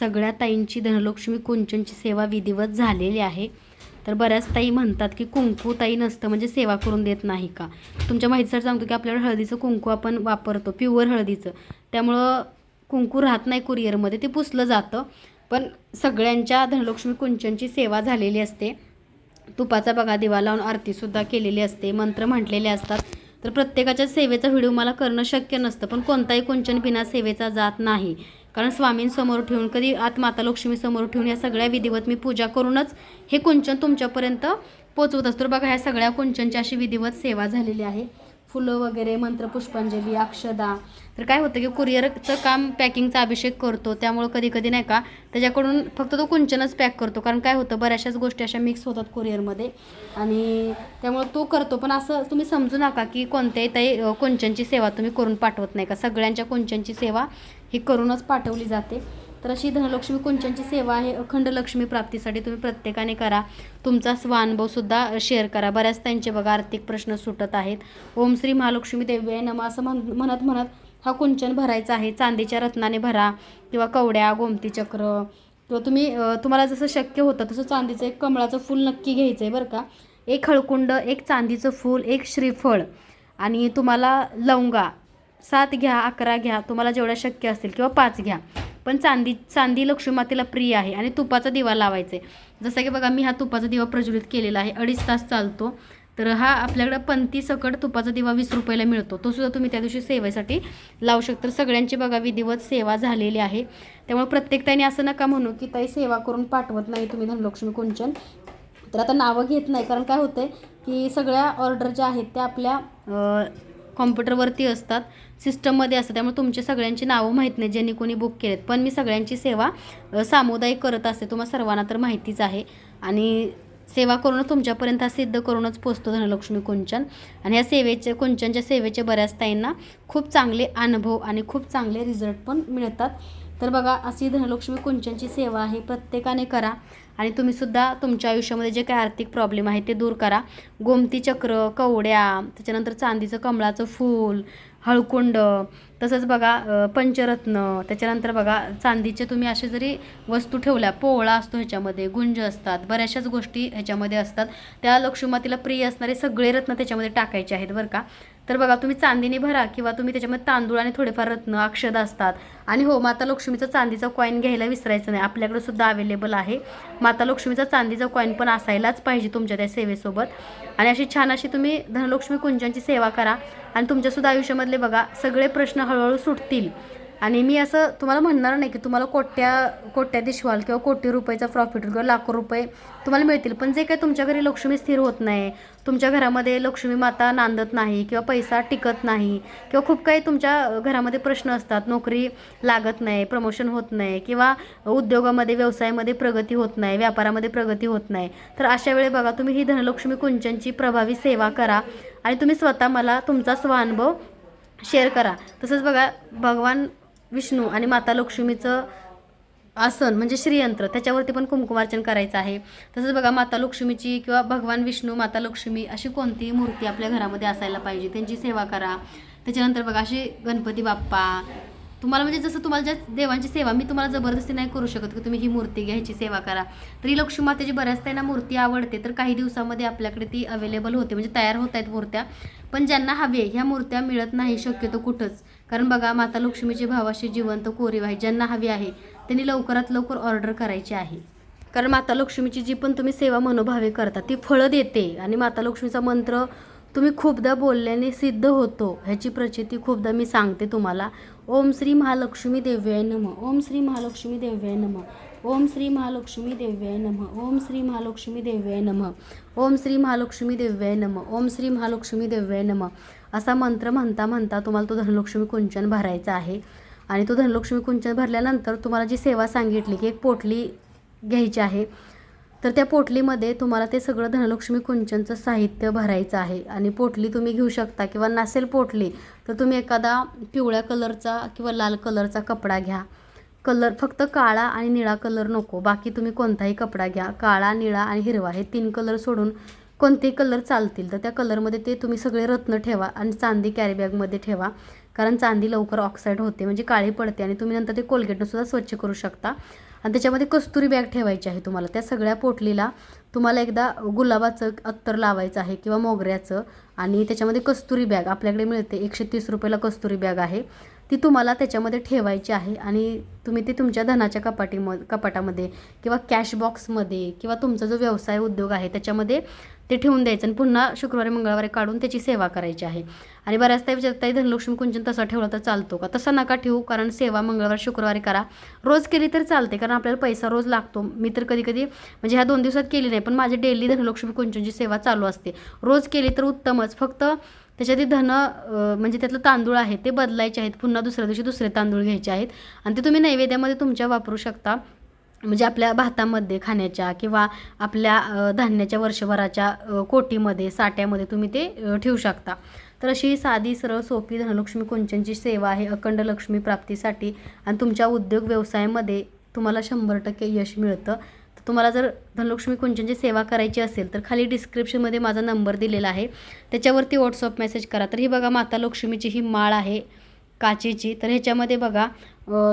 सगळ्या ताईंची धनलक्ष्मी कुंचनची सेवा विधिवत झालेली आहे. तर बऱ्याच ताई म्हणतात की कुंकू ताई नसतं म्हणजे सेवा करून देत नाही का? तुमच्या माहितीसाठी सांगतो की आपल्याला हळदीचं कुंकू आपण वापरतो प्युअर हळदीचं. त्यामुळं कुंकू राहत नाही कुरिअरमध्ये ते पुसलं जातं. पण सगळ्यांच्या धनलक्ष्मी कुंचनची सेवा झालेली असते. तुपाचा बघा दिवा लावून आरतीसुद्धा केलेली असते मंत्र म्हटलेले असतात. तर प्रत्येकाच्या सेवेचा व्हिडिओ मला करणं शक्य नसतं पण कोणताही कुंचन बिना सेवेचा जात नाही. कारण स्वामींसमोर ठेवून कधी आत माता ठेवून या सगळ्या विधिवत मी पूजा करूनच हे कुंचन तुमच्यापर्यंत पोचवत असतो. बघा ह्या सगळ्या कुंचनची अशी विधिवत सेवा झालेली आहे. फुलं वगैरे मंत्र पुष्पांजली अक्षदा. तर काय होतं की कुरिअरचं काम पॅकिंगचा अभिषेक करतो. त्यामुळं कधी कधी नाही का त्याच्याकडून फक्त तो कुंचनच पॅक करतो. कारण काय होतं बऱ्याचशाच गोष्टी अशा मिक्स होतात कुरिअरमध्ये. आणि त्यामुळं तो करतो. पण असं तुम्ही समजू नका की कोणत्याही ताई कुंचनची सेवा तुम्ही करून पाठवत नाही का? सगळ्यांच्या कुंचनची सेवा ही करूनच पाठवली जाते. तर अशी धनलक्ष्मी कुंचनची सेवा आहे. अखंड लक्ष्मी प्राप्तीसाठी तुम्ही प्रत्येकाने करा. तुमचा स्वानुभवसुद्धा शेअर करा. बऱ्याच त्यांचे बघा आर्थिक प्रश्न सुटत आहेत. ओम श्री महालक्ष्मी देवी आहे नमा. असं म्हण म्हणत म्हणत हा कुंचन भरायचा आहे. चांदीच्या रत्नाने भरा किंवा कवड्या गोमती चक्र किंवा तुम्ही तुम्हाला जसं शक्य होतं तसं चांदीचं एक कमळाचं फूल नक्की घ्यायचं आहे बरं का. एक हळकुंड एक चांदीचं फूल एक श्रीफळ आणि तुम्हाला लवंगा सात घ्या अकरा घ्या तुम्हाला जेवढ्या शक्य असतील किंवा पाच घ्या. पण चांदी चांदी लक्ष्मीमातेला प्रिय आहे आणि तुपाचा दिवा लावायचा आहे जसं की बघा मी हा तुपाचा दिवा प्रज्वलित केलेला आहे. अडीच तास चालतो. तर हा आपल्याकडं पंथी सकट तुपाचा दिवा वीस रुपयाला मिळतो. तो सुद्धा तुम्ही त्या दिवशी सेवेसाठी लावू शकता. तर सगळ्यांची बघा विधिवत सेवा झालेली आहे. त्यामुळे प्रत्येक ताईने असं नका म्हणू की ताई सेवा करून पाठवत नाही तुम्ही धनलक्ष्मी कुंचन. तर आता नावं घेत नाही. कारण काय होतं आहे की सगळ्या ऑर्डर ज्या आहेत त्या आपल्या कॉम्प्युटरवरती असतात सिस्टममध्ये असतात त्यामुळे तुमचे सगळ्यांची नावं माहीत नाही ज्यांनी कोणी बुक केलेत. पण मी सगळ्यांची सेवा सामुदायिक करत असते तुम्हाला सर्वांना तर माहितीच आहे. आणि सेवा करूनच तुमच्यापर्यंत हा सिद्ध करूनच पोचतो धनलक्ष्मी कुंचन. आणि या सेवेचे कुंचनच्या सेवेचे बऱ्याच ताईंना खूप चांगले अनुभव आणि खूप चांगले रिझल्ट पण मिळतात. तर बघा अशी धनलक्ष्मी कुंचनची सेवा आहे प्रत्येकाने करा. आणि तुम्हीसुद्धा तुमच्या आयुष्यामध्ये जे काही आर्थिक प्रॉब्लेम आहे ते दूर करा. गोमती चक्र कवड्या त्याच्यानंतर चांदीचं कमळाचं फूल हळकुंड तसंच बघा पंचरत्न त्याच्यानंतर बघा चांदीचे तुम्ही असे जरी वस्तू ठेवल्या पोवळा असतो ह्याच्यामध्ये गुंज असतात बऱ्याचशाच गोष्टी ह्याच्यामध्ये असतात. त्या लक्ष्मीमातीला प्रिय असणारे सगळे रत्न त्याच्यामध्ये टाकायचे आहेत बरं का. तर बघा तुम्ही चांदीने भरा किंवा तुम्ही त्याच्यामध्ये तांदूळ आणि थोडेफार रत्न अक्षद असतात. आणि हो माता लक्ष्मीचा चांदीचा कॉईन घ्यायला विसरायचं नाही. आपल्याकडे सुद्धा अवेलेबल आहे. माता लक्ष्मीचा चांदीचा कॉईन पण असायलाच पाहिजे तुमच्या त्या सेवेसोबत. आणि अशी छान अशी तुम्ही धनलक्ष्मी कुंजांची सेवा करा. आणि तुमच्यासुद्धा आयुष्यामधले बघा सगळे प्रश्न हळूहळू सुटतील. आणि मी असं तुम्हाला म्हणणार नाही की तुम्हाला कोट्या कोट्याधीश व्हाल किंवा कोटी रुपयाचा प्रॉफिट किंवा लाखो रुपये तुम्हाला मिळतील. पण जे काही तुमच्या घरी लक्ष्मी स्थिर होत नाही तुमच्या घरामध्ये लक्ष्मी माता नांदत नाही किंवा पैसा टिकत नाही किंवा खूप काही तुमच्या घरामध्ये प्रश्न असतात नोकरी लागत नाही प्रमोशन होत नाही किंवा उद्योगामध्ये व्यवसायामध्ये प्रगती होत नाही व्यापारामध्ये प्रगती होत नाही तर अशा वेळी बघा तुम्ही ही धनलक्ष्मी कुंचनची प्रभावी सेवा करा आणि तुम्ही स्वतः मला तुमचा स्वानुभव शेअर करा. तसंच बघा भगवान विष्णू आणि माता लक्ष्मीचं आसन म्हणजे श्रीयंत्र त्याच्यावरती पण कुंकुमार्चन करायचं आहे. तसंच बघा माता लक्ष्मीची किंवा भगवान विष्णू माता लक्ष्मी अशी कोणतीही मूर्ती आपल्या घरामध्ये असायला पाहिजे. त्यांची सेवा करा. त्याच्यानंतर बघा अशी गणपती बाप्पा. तुम्हाला म्हणजे जसं तुम्हाला ज्या देवांची सेवा मी तुम्हाला जबरदस्ती नाही करू शकत की तुम्ही ही मूर्ती घ्या ह्याची सेवा करा. तरी लक्ष्मी मातेची बऱ्याच त्यांना मूर्ती आवडते तर काही दिवसामध्ये आपल्याकडे ती अवेलेबल होते. म्हणजे तयार होत आहेत मूर्त्या. पण ज्यांना हवे ह्या मूर्त्या मिळत नाही शक्यतो कुठंच. कारण बघा माता लक्ष्मीची भावाशी जिवंत कोरीव आहे ज्यांना हवी आहे त्यांनी लवकरात लवकर ऑर्डर करायची आहे. कारण माता लक्ष्मीची जी पण तुम्ही सेवा मनोभावे करता ती फळं देते. आणि माता लक्ष्मीचा मंत्र तुम्ही खूपदा बोलल्याने सिद्ध होतो. ह्याची प्रचिती खूपदा मी सांगते तुम्हाला. ओम श्री महालक्ष्मी देव्याय नम. ओम श्री महालक्ष्मी देव्याय नम. ओम श्री महालक्ष्मी देव्याय नम. ओम श्री महालक्ष्मी देव्याय नम. ओम श्री महालक्ष्मी देव्याय नम. ओम श्री महालक्ष्मी देव्याय नम. असा मंत्र म्हणता म्हणता तुम्हाला तो धनलक्ष्मी कुंचन भरायचा आहे. आणि तो धनलक्ष्मी कुंचन भरल्यानंतर तुम्हाला जी सेवा सांगितली की एक पोटली घ्यायची आहे तर त्या पोटलीमध्ये तुम्हाला ते सगळं धनलक्ष्मी कुंचनचं साहित्य भरायचं आहे. आणि पोटली तुम्ही घेऊ शकता किंवा नसेल पोटली तर तुम्ही एखादा पिवळ्या कलरचा किंवा लाल कलरचा कपडा घ्या. कलर फक्त काळा आणि निळा कलर नको बाकी तुम्ही कोणताही कपडा घ्या. काळा निळा आणि हिरवा हे तीन कलर सोडून कोणते कलर चालतील तर त्या कलरमध्ये ते तुम्ही सगळे रत्न ठेवा आणि चांदी कॅरीबॅगमध्ये ठेवा. कारण चांदी लवकर ऑक्साईड होते म्हणजे काळी पडते आणि तुम्ही नंतर ते कोलगेटनं सुद्धा स्वच्छ करू शकता. आणि त्याच्यामध्ये कस्तुरी बॅग ठेवायची आहे तुम्हाला. त्या सगळ्या पोटलीला तुम्हाला एकदा गुलाबाचं अत्तर लावायचं आहे किंवा मोगऱ्याचं आणि त्याच्यामध्ये कस्तुरी बॅग आपल्याकडे मिळते. एकशे तीस रुपयाला कस्तुरी बॅग आहे. ती तुम्हाला त्याच्यामध्ये ठेवायची आहे आणि तुम्ही ती तुमच्या धनाच्या कपाटीम कपाटामध्ये किंवा कॅश बॉक्समध्ये किंवा तुमचा जो व्यवसाय उद्योग आहे त्याच्यामध्ये ते ठेवून द्यायचं आणि पुन्हा शुक्रवारी मंगळवारी काढून त्याची सेवा करायची आहे. आणि बऱ्याचदा विचारताही धनलक्ष्मी कुंचन तसा ठेवला तर चालतो का? तसा नका ठेवू कारण सेवा मंगळवार शुक्रवारी करा. रोज केली तर चालते कारण आपल्याला पैसा रोज लागतो. मी तर कधी कधी म्हणजे ह्या दोन दिवसात केली नाही पण माझी डेली धनलक्ष्मी कुंचनची सेवा चालू असते. रोज केली तर उत्तमच. फक्त त्याच्यात धन म्हणजे त्यातलं तांदूळ आहे ते बदलायचे आहेत. पुन्हा दुसऱ्या दिवशी दुसरे तांदूळ घ्यायचे आहेत. आणि ते तुम्ही नैवेद्यामध्ये तुमच्या वापरू शकता. म्हणजे आपल्या भातामध्ये खाण्याच्या किंवा आपल्या धान्याच्या वर्षभराच्या कोटीमध्ये साठ्यामध्ये तुम्ही ते ठेवू शकता. तर अशी साधी सरळ सोपी धनलक्ष्मी कुंचनची सेवा आहे अखंड लक्ष्मी प्राप्तीसाठी. आणि तुमच्या उद्योग व्यवसायामध्ये तुम्हाला शंभर टक्के यश मिळतं. तुम्हाला जर धनलक्ष्मी कुंचनची सेवा करायची असेल तर खाली डिस्क्रिप्शनमध्ये माझा नंबर दिलेला आहे. त्याच्यावरती व्हॉट्सअप मेसेज करा. तर ही बघा माता लक्ष्मीची ही माळ आहे काचेची. तर ह्याच्यामध्ये बघा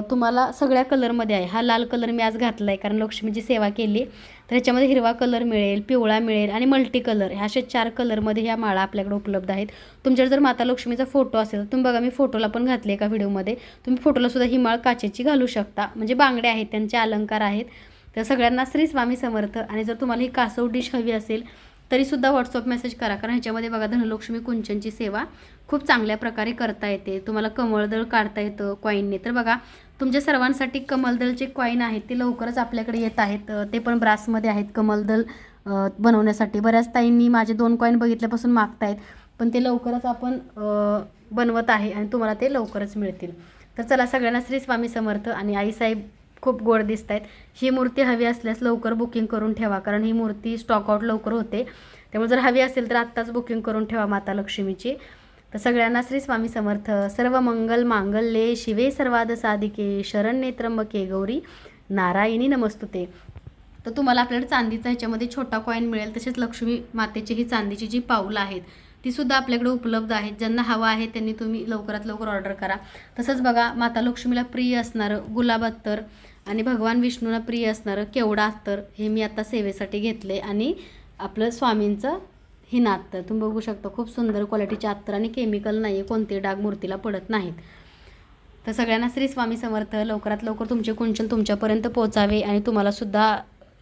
तुम्हाला सगळ्या कलरमध्ये आहे. हा लाल कलर मी आज घातला आहे कारण लक्ष्मीची सेवा केली. तर ह्याच्यामध्ये हिरवा कलर मिळेल पिवळा मिळेल आणि मल्टी कलर ह्या अशा चार कलरमध्ये ह्या माळा आपल्याकडे उपलब्ध आहेत. तुमच्याकडे जर माता लक्ष्मीचा फोटो असेल तर तुम्ही बघा मी फोटोला पण घातले एका व्हिडिओमध्ये तुम्ही फोटोलासुद्धा ही माळ काचेची घालू शकता. म्हणजे बांगड्या आहेत त्यांचे अलंकार आहेत. तर सगळ्यांना श्री स्वामी समर्थ. आणि जर तुम्हाला ही कासव डिश हवी असेल तरीसुद्धा व्हॉट्सअप मेसेज करा. कारण ह्याच्यामध्ये बघा धनलक्ष्मी कुंचनची सेवा खूप चांगल्या प्रकारे करता येते. तुम्हाला कमळदळ काढता येतं कॉईनने तर बघा तुमच्या सर्वांसाठी कमलदलचे कॉईन आहेत ते लवकरच आपल्याकडे येत आहेत. ते पण ब्रासमध्ये आहेत कमलदल बनवण्यासाठी. बऱ्याच ताईंनी माझे दोन कॉईन बघितल्यापासून मागतायत पण ते लवकरच आपण बनवत आहे आणि तुम्हाला ते लवकरच मिळतील. तर चला सगळ्यांना श्री स्वामी समर्थ आणि आईसाहेब खूप गोड दिसत आहेत ही मूर्ती हवी असल्यास लवकर बुकिंग करून ठेवा कारण ही मूर्ती स्टॉकआउट लवकर होते. त्यामुळे जर हवी असेल तर आत्ताच बुकिंग करून ठेवा माता लक्ष्मीची. तर सगळ्यांना श्री स्वामी समर्थ. सर्व मंगल मांगल्ये शिवे सर्वाद साधिके शरण त्र्यंबके गौरी. नारायणी नमस्तुते. तर तुम्हाला आपल्याकडे चांदीचा ह्याच्यामध्ये छोटा कॉईन मिळेल तसेच लक्ष्मी मातेची ही चांदीची जी पाऊलं आहेत ती सुद्धा आपल्याकडे उपलब्ध आहेत. ज्यांना हवा आहे त्यांनी तुम्ही लवकरात लवकर ऑर्डर करा. तसंच बघा माता लक्ष्मीला प्रिय असणारं गुलाब अत्तर आणि भगवान विष्णूला प्रिय असणारं केवढा अत्तर हे मी आता सेवेसाठी घेतले आणि आपलं स्वामींचं ही नात्तर तुम्ही बघू शकता खूप सुंदर क्वालिटीचे अत्तर आणि केमिकल नाही आहे कोणते डाग मूर्तीला पडत नाहीत. तर सगळ्यांना श्री स्वामी समर्थ लवकरात लवकर तुमचे कुंचन तुमच्यापर्यंत पोहोचावे आणि तुम्हाला सुद्धा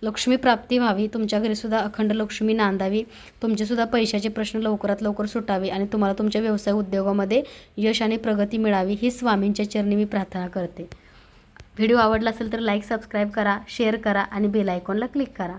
लक्ष्मी प्राप्ती व्हावी तुमच्या घरीसुद्धा अखंड लक्ष्मी नांदावी तुमचेसुद्धा पैशाचे प्रश्न लवकरात लवकर सुटावे आणि तुम्हाला तुमच्या व्यवसाय उद्योगामध्ये यश आणि प्रगती मिळावी ही स्वामींच्या चरणी मी प्रार्थना करते. व्हिडिओ आवडला असेल तर लाईक सबस्क्राईब करा शेअर करा आणि बेल आयकॉनला क्लिक करा.